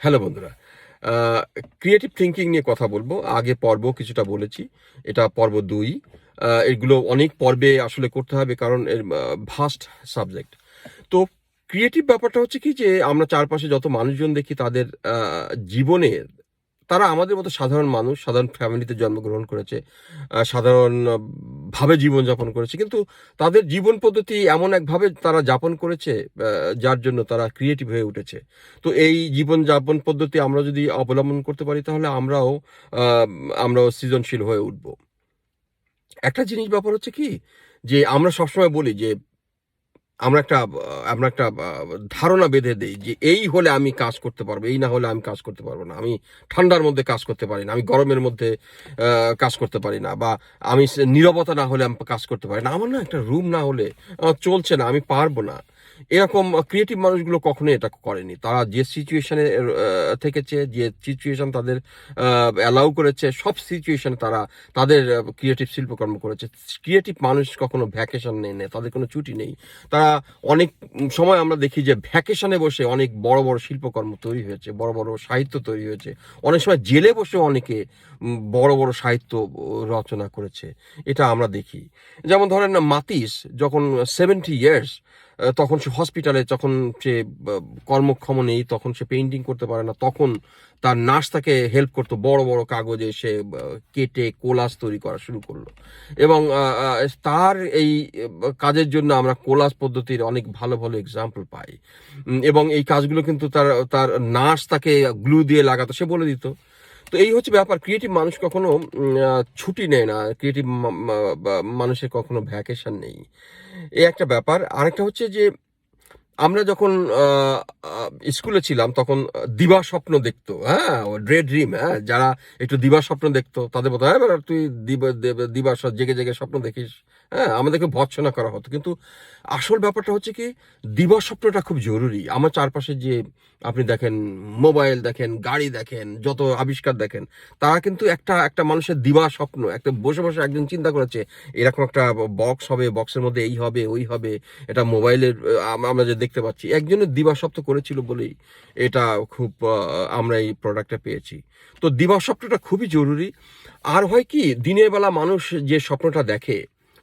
Hello বন্ধুরা creative thinking নিয়ে কথা বলব। আগে পর্ব কিছুটা বলেছি, এটা পর্ব দুই। এগুলো অনেক পর্বে আসলে করতে হবে কারণ এর ভাস্ট সাবজেক্ট তো ক্রিয়েটিভ ব্যাপারটা হচ্ছে কি যে আমরা চারপাশে যত মানুষজন দেখি তাদের জীবনের তারা আমাদের মতো সাধারণ মানুষ সাধারণ ফ্যামিলিতে জন্মগ্রহণ করেছে আহ, সাধারণ আহ, ভাবে জীবনযাপন করেছে। কিন্তু তাদের জীবন পদ্ধতি এমন একভাবে তারা যাপন করেছে যার জন্য তারা ক্রিয়েটিভ হয়ে উঠেছে। তো এই জীবন যাপন পদ্ধতি আমরা যদি অবলম্বন করতে পারি তাহলে আমরাও আমরাও সৃজনশীল হয়ে উঠব। একটা জিনিস ব্যাপার হচ্ছে কি যে আমরা সবসময় বলি যে আমরা একটা আমরা একটা ধারণা বেঁধে দিই যে এই হলে আমি কাজ করতে পারব, এই না হলে আমি কাজ করতে পারব না। আমি ঠান্ডার মধ্যে কাজ করতে পারি না, আমি গরমের মধ্যে কাজ করতে পারি না বা আমি নিরবতা না হলে আমি কাজ করতে পারি না। আমার না একটা রুম না হলে চলছে না, আমি পারব না। এরকম ক্রিয়েটিভ মানুষগুলো কখনোই এটা করেনি। তারা যে সিচুয়েশানে থেকেছে, যে সিচুয়েশান তাদের অ্যালাউ করেছে, সব সিচুয়েশানে তারা তাদের ক্রিয়েটিভ শিল্পকর্ম করেছে। ক্রিয়েটিভ মানুষ কখনো ভ্যাকেশন নেই না তাদের কোনো ছুটি নেই। তারা অনেক সময় আমরা দেখি যে ভ্যাকেশনে বসে অনেক বড় বড় শিল্পকর্ম তৈরি হয়েছে, বড় বড় সাহিত্য তৈরি হয়েছে। অনেক সময় জেলে বসে অনেকে বড় বড় সাহিত্য রচনা করেছে। এটা আমরা দেখি। যেমন ধরেন মাতিস, যখন সেভেন্টি ইয়ার্স তখন সে হসপিটালে যখন সে কর্মক্ষম নেই, তখন সে পেন্টিং করতে পারে না, তখন তার নার্স তাকে হেল্প করতো, বড় বড় কাগজে সে কেটে কোলাস তৈরি করা শুরু করল। এবং তার এই কাজের জন্য আমরা কোলাস পদ্ধতির অনেক ভালো ভালো এক্সাম্পল পাই। এবং এই কাজগুলো কিন্তু তার তার নার্স তাকে গ্লু দিয়ে লাগাতো, সে বলে দিত। তো এই হচ্ছে ব্যাপার ক্রিয়েটিভ মানুষ কখনো ছুটি নেয় না ক্রিয়েটিভ মানুষের কখনো ভ্যাকেশন নেই। এই একটা ব্যাপার। আরেকটা হচ্ছে যে, আমরা যখন স্কুলে ছিলাম, তখন দিবা স্বপ্ন দেখতো হ্যাঁ ড্রে ড্রিম হ্যাঁ যারা একটু দিবা স্বপ্ন দেখতো, তাদের মতো হ্যাঁ তুই দিবা দিবা জেগে জেগে স্বপ্ন দেখিস। হ্যাঁ আমাদেরকে ভৎসনা করা হতো। কিন্তু আসল ব্যাপারটা হচ্ছে কি, দিবা স্বপ্নটা খুব জরুরি। আমার চারপাশে যে আপনি দেখেন, মোবাইল দেখেন, গাড়ি দেখেন, যত আবিষ্কার দেখেন, তারা কিন্তু একটা একটা মানুষের দিবা স্বপ্ন, একটা বসে বসে একজন চিন্তা করেছে, এরকম একটা বক্স হবে বক্সের মধ্যে এই হবে, ওই হবে। এটা মোবাইলের আমরা যে দেখতে পাচ্ছি, একজনের দিবা স্বপ্ন করেছিল বলেই এটা খুব আমরা এই প্রোডাক্টটা পেয়েছি। তো দিবা স্বপ্নটা খুবই জরুরি। আর হয় কি, দিনের বেলা মানুষ যে স্বপ্নটা দেখে,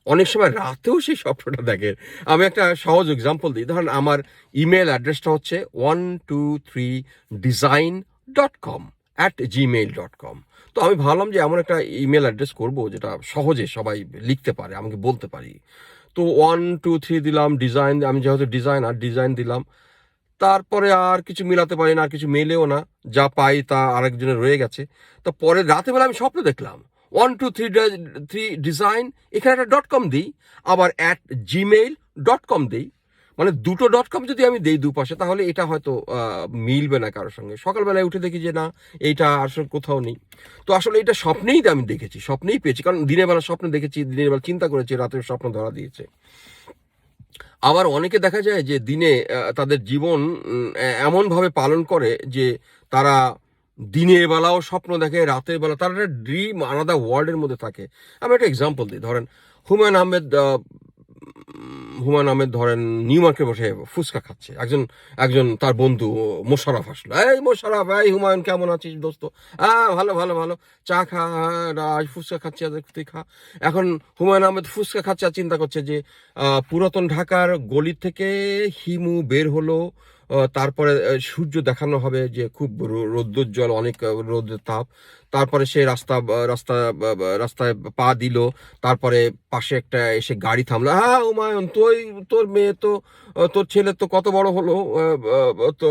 অনেক সময় রাতেও সেই স্বপ্নটা দেখে। আমি একটা সহজ এক্সাম্পল দিই। ধরেন আমার ইমেল অ্যাড্রেসটা হচ্ছে one two three design dot com at Gmail dot com তো আমি ভাবলাম যে এমন একটা ইমেল অ্যাড্রেস করব যেটা সহজে সবাই লিখতে পারে, আমাকে বলতে পারি। তো ওয়ান টু থ্রি দিলাম ডিজাইন আমি যেহেতু ডিজাইন আর ডিজাইন দিলাম। তারপরে আর কিছু মিলাতে পারি না, আর কিছু মেলেও না। যা পাই তা আরেকজনের রয়ে গেছে। তো পরে রাতেবেলা আমি স্বপ্ন দেখলাম। One two three three design এখানে একটা ডট কম দিই, আবার অ্যাট জিমেইল ডট কম দিই। মানে দুটো ডট কম যদি আমি দেই দুপাশে, তাহলে এটা হয়তো মিলবে না কারোর সঙ্গে। সকালবেলায় উঠে দেখি যে না, এইটা আসলে কোথাও নেই। তো আসলে এটা স্বপ্নেই আমি দেখেছি, স্বপ্নেই পেয়েছি। কারণ দিনের বেলা স্বপ্ন দেখেছি, দিনের বেলা চিন্তা করেছি, রাতের স্বপ্ন ধরা দিয়েছে। আবার অনেকে দেখা যায় যে দিনে তাদের জীবন এমনভাবে পালন করে যে তারা দিনের বেলাও স্বপ্ন দেখে, রাতের বেলা, তারা একটা ড্রিম আলাদা ওয়ার্ল্ডের মধ্যে থাকে। আমি একটা এক্সাম্পল দিই, ধরেন হুমায়ুন আহমেদ হুমায়ুন আহমেদ ধরেন নিউ মার্কেট বসে ফুচকা খাচ্ছে। একজন একজন তার বন্ধু মোশারফ আসলো। এই মোশারফ এই হুমায়ুন কেমন আছিস দোস্ত? হ্যাঁ ভালো ভালো ভালো। চা খা ফুচকা খাচ্ছি আজ তুই খা। এখন হুমায়ুন আহমেদ ফুচকা খাচ্ছে আর চিন্তা করছে যে পুরাতন ঢাকার গলি থেকে হিমু বের হলো তারপরে সূর্য দেখানো হবে যে খুব রৌদ্রোজ্জ্বল অনেক আহ, রৌদ্রের তাপ। তারপরে সে রাস্তা রাস্তা, রাস্তায় পা দিল, তারপরে পাশে একটা এসে গাড়ি থামলো। হ্যাঁ হুমায়ুন, তুই, তোর মেয়ে তো, তোর ছেলে তো কত বড় হলো তো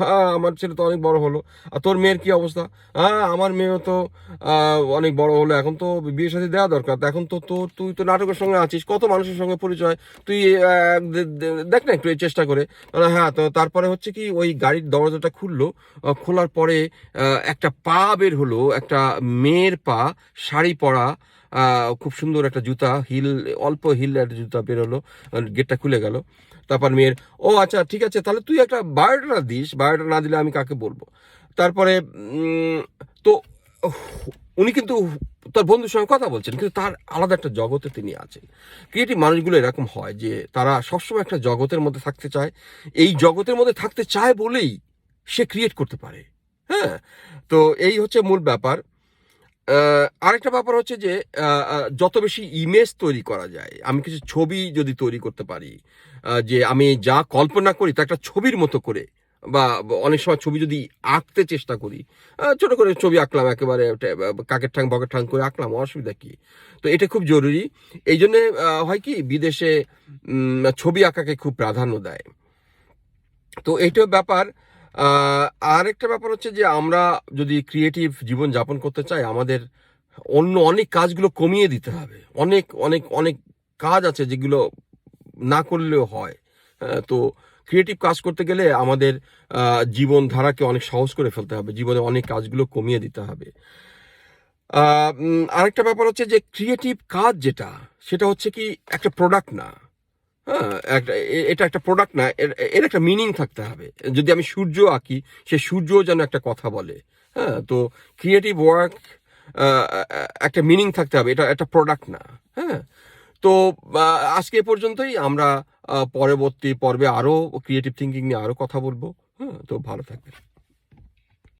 হ্যাঁ আমার ছেলে তো অনেক বড় হলো। আর তোর মেয়ের কি অবস্থা? হ্যাঁ আমার মেয়েও তো অনেক বড় হলো, এখন তো বিয়ে সাথে দেওয়া দরকার। এখন তো তোর, তুই তো নাটকের সঙ্গে আছিস, কত মানুষের সঙ্গে পরিচয়? তুই দেখ না একটু চেষ্টা করে। হ্যাঁ তো তারপরে হচ্ছে কি, ওই গাড়ির দরজাটা খুললো খোলার পরে একটা পা বের হলো একটা মেয়ের পা, শাড়ি পরা খুব সুন্দর একটা জুতা, হিল, অল্প হিল একটা জুতা বের হলো গেটটা খুলে গেল। তারপর মেয়ের, ও আচ্ছা ঠিক আছে, তাহলে তুই একটা বায়োডাটা দিস, বায়োডাটা না দিলে আমি কাকে বলব? তারপরে তো উনি কিন্তু তার বন্ধুর সঙ্গে কথা বলছেন, কিন্তু তার আলাদা একটা জগতে তিনি আছেন। ক্রিয়েটিভ মানুষগুলো এরকম হয় যে, তারা সবসময় একটা জগতের মধ্যে থাকতে চায়। এই জগতের মধ্যে থাকতে চায় বলেই সে ক্রিয়েট করতে পারে। হ্যাঁ তো এই হচ্ছে মূল ব্যাপার। আরেকটা ব্যাপার হচ্ছে যে যত বেশি ইমেজ তৈরি করা যায়, আমি কিছু ছবি যদি তৈরি করতে পারি যে আমি যা কল্পনা করি তা একটা ছবির মতো করে, বা অনেক সময় ছবি যদি আঁকতে চেষ্টা করি ছোট করে ছবি আঁকলাম, একেবারে কাকের ঠাং বকের ঠাং করে আঁকলাম, অসুবিধা কি? তো এটা খুব জরুরি। এই জন্যে হয় কি, বিদেশে ছবি আঁকাকে খুব প্রাধান্য দেয়। তো এইটাও ব্যাপার। আর একটা ব্যাপার হচ্ছে যে আমরা যদি ক্রিয়েটিভ জীবন যাপন করতে চাই আমাদের অন্য অনেক কাজগুলো কমিয়ে দিতে হবে। অনেক অনেক অনেক কাজ আছে যেগুলো না করলেও হয়। হ্যাঁ, তো ক্রিয়েটিভ কাজ করতে গেলে আমাদের জীবনধারাকে অনেক সহজ করে ফেলতে হবে। জীবনে অনেক কাজগুলো কমিয়ে দিতে হবে। আরেকটা ব্যাপার হচ্ছে যে ক্রিয়েটিভ কাজ যেটা সেটা হচ্ছে কি একটা প্রোডাক্ট না। হ্যাঁ একটা এটা একটা প্রোডাক্ট না, এর একটা মিনিং থাকতে হবে। যদি আমি সূর্য আঁকি, সে সূর্য যেন একটা কথা বলে। হ্যাঁ তো ক্রিয়েটিভ ওয়ার্ক একটা মিনিং থাকতে হবে, এটা একটা প্রোডাক্ট না। হ্যাঁ তো আজকে পর্যন্তই। আমরা পরবর্তী পর্বে আরও ক্রিয়েটিভ থিঙ্কিং নিয়ে আরও কথা বলব। হ্যাঁ তো ভালো থাকবেন।